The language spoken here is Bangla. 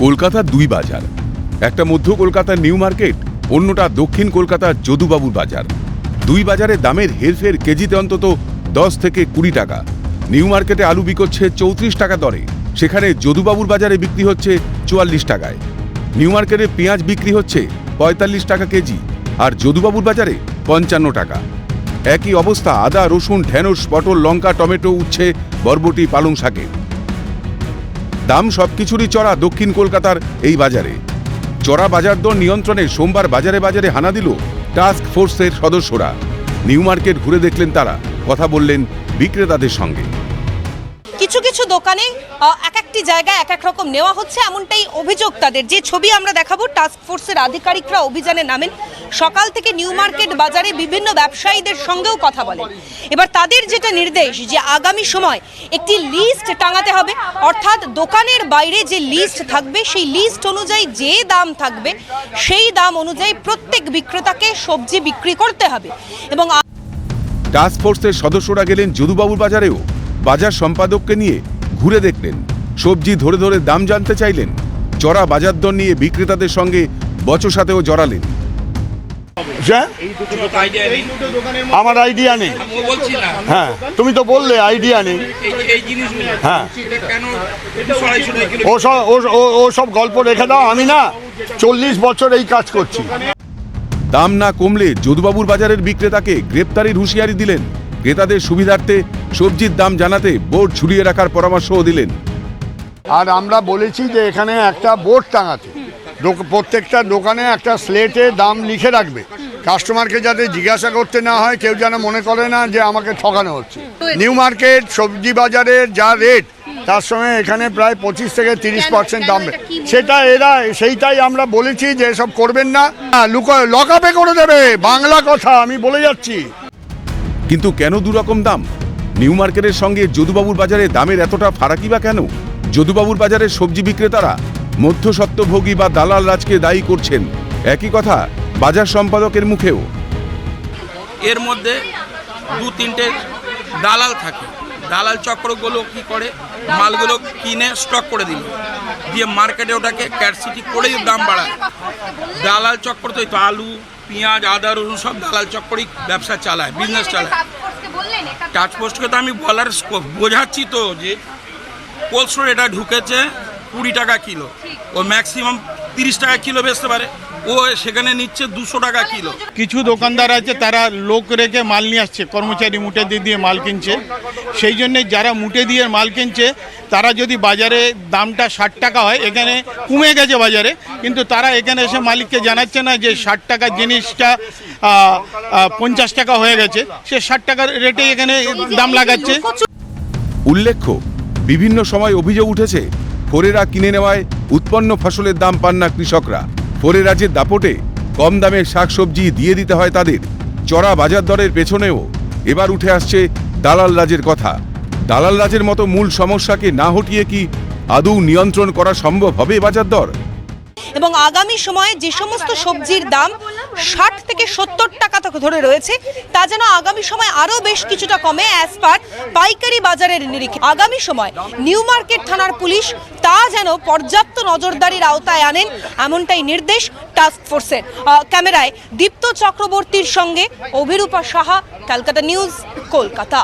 কলকাতার দুই বাজার। একটা মধ্য কলকাতার নিউ মার্কেট, অন্যটা দক্ষিণ কলকাতার যদুবাবুর বাজার। দুই বাজারে দামের হেরফের কেজিতে অন্তত দশ থেকে কুড়ি টাকা। নিউ মার্কেটে আলু বিকোচ্ছে চৌত্রিশ টাকা দরে। সেখানে যদুবাবুর বাজারে বিক্রি হচ্ছে চুয়াল্লিশ টাকায়। নিউ মার্কেটে পেঁয়াজ বিক্রি হচ্ছে পঁয়তাল্লিশ টাকা কেজি আর যদুবাবুর বাজারে পঞ্চান্ন টাকা। একই অবস্থা আদা, রসুন, ঢেঁড়স, পটল, লঙ্কা, টমেটো, উচ্ছে, বরবটি, পালং শাকের। দাম সবকিছুরই চড়া দক্ষিণ কলকাতার এই বাজারে। চড়া বাজার দর নিয়ন্ত্রণে সোমবার বাজারে বাজারে হানা দিল টাস্ক ফোর্সের সদস্যরা। নিউ মার্কেট ঘুরে দেখলেন তারা, কথা বললেন বিক্রেতাদের সঙ্গে। কিছু কিছু দোকানে এক একটি জায়গায় এক এক রকম নেওয়া হচ্ছে, এমনটাই অভিযোগ তাদের। যে ছবি আমরা দেখাবো, টাস্ক ফোর্সের আধিকারিকরা অভিযানে নামেন। সকাল থেকে নিউ মার্কেট বাজারে বিভিন্ন ব্যবসায়ীদের সঙ্গেও কথা বলেন এবার তাদের যেটা নির্দেশ যে আগামী সময় একটি লিস্ট টাঙাতে হবে, অর্থাৎ দোকানের বাইরে যে লিস্ট থাকবে, সেই লিস্ট অনুযায়ী যে দাম থাকবে, সেই দাম অনুযায়ী প্রত্যেক বিক্রেতাকে সবজি বিক্রি করতে হবে। এবং টাস্ক ফোর্সের সদস্যরা গেলেন যদুবাবুর বাজারেও। বাজার সম্পাদককে নিয়ে ঘুরে দেখলেন। সবজি ধরে ধরে দাম জানতে চাইলেন। চড়া বাজার দর নিয়ে বিক্রেতাদের সঙ্গে বচসাতেও জড়ালেন। আমার আইডিয়া নেই। আমি বলছি না। হ্যাঁ তুমি তো বললে আইডিয়া নেই। হ্যাঁ। ও সব ও- ও- ও সব গল্প রেখে দাও আমি না চল্লিশ বছর এই কাজ করছি। দাম না কমলে যদুবাবুর বাজারের বিক্রেতাকে গ্রেপ্তারির হুঁশিয়ারি দিলেন। ক্রেতাদের সুবিধার্থে সবজির দাম জানাতে বোর্ড ঝুলিয়ে রাখার পরামর্শও দিলেন। আর আমরা বলেছি যে এখানে একটা বোর্ড টাঙাতে। প্রত্যেকটা দোকানে একটা স্লেটে দাম লিখে রাখবে। কাস্টমারকে যাতে জিজ্ঞাসা করতে না হয় কেউ যেন মনে করে না যে আমাকে ঠকানো হচ্ছে। নিউ মার্কেট সবজি বাজারের যা রেট তার সঙ্গে এখানে প্রায় পঁচিশ থেকে তিরিশ পার্সেন্ট দাম সেটা এরা সেইটাই আমরা বলেছি যে এসব করবেন না। লক আপে করে দেবে বাংলা কথা আমি বলে যাচ্ছি। কিন্তু কেন দুরকম দাম? নিউ মার্কেটের সঙ্গে যদুবাবুর বাজারে দামের এতটা ফারাকি বা কেন? যদুবাবুর বাজারের সবজি বিক্রেতারা মধ্যস্বত্বভোগী বা দালাল রাজকে দায়ী করছেন। একই কথা বাজার সম্পাদকের মুখেও। এর মধ্যে দু তিনটে দালাল থাকে। দালাল চক্রগুলো কি করে? মালগুলো কিনে স্টক করে দিল। দিয়ে মার্কেটে ওটাকে ক্যারসিটি করেই দাম বাড়ায়। দালাল চক্র তো এই তো আলু পেঁয়াজ আদা রসুন সব দালাল চক্রই ব্যবসা চালায় বিজনেস চালায়। টাচ পোস্টকে তো আমি বলার বোঝাচ্ছি তো যে কোল্ড স্টোর এটা ঢুকেছে কুড়ি টাকা কিলো। ও ম্যাক্সিমাম তিরিশ টাকা কিলো বেচতে পারে। ও সেখানে নিচ্ছে দুশো টাকা কিলো। কিছু দোকানদার আছে তারা লোক রেখে মাল নিয়ে আসছে কর্মচারী মুটে দিয়ে দিয়ে মাল কিনছে। সেই জন্যে যারা মুটে দিয়ে মাল কিনছে তারা যদি বাজারে দামটা ষাট টাকা হয় এখানে কমে গেছে বাজারে কিন্তু তারা এখানে এসে মালিককে জানাচ্ছে না যে ষাট টাকার জিনিসটা পঞ্চাশ টাকা হয়ে গেছে। সে ষাট টাকার রেটে এখানে দাম লাগাচ্ছে। উল্লেখ্য বিভিন্ন সময় অভিযোগ উঠেছে ফোরেরা কিনে নেওয়ায় উৎপন্ন ফসলের দাম পান না কৃষকরা। ফোরেরা যে দাপটে, কম দামের শাকসবজি দিয়ে দিতে হয় তাদের। চড়া বাজার দরের পেছনেও এবার উঠে আসছে দালাল রাজের কথা। দালাল রাজের মতো মূল সমস্যাকে না হটিয়ে কি আদৌ নিয়ন্ত্রণ করা সম্ভব হবে বাজার দর? এবং আগামী সময়ে যে সমস্ত সবজির দাম ষাট থেকে সত্তর টাকা ধরে রয়েছে তা যেন আগামী সময় আরও বেশ কিছুটা কমে অ্যাজ পার পাইকারি বাজারের নিরিখে। আগামী সময় নিউ মার্কেট থানার পুলিশ তা যেন পর্যাপ্ত নজরদারির আওতায় আনেন এমনটাই নির্দেশ টাস্ক ফোর্সের ক্যামেরায় দীপ্ত চক্রবর্তীর সঙ্গে অভিরূপা সাহা ক্যালকাটা নিউজ কলকাতা।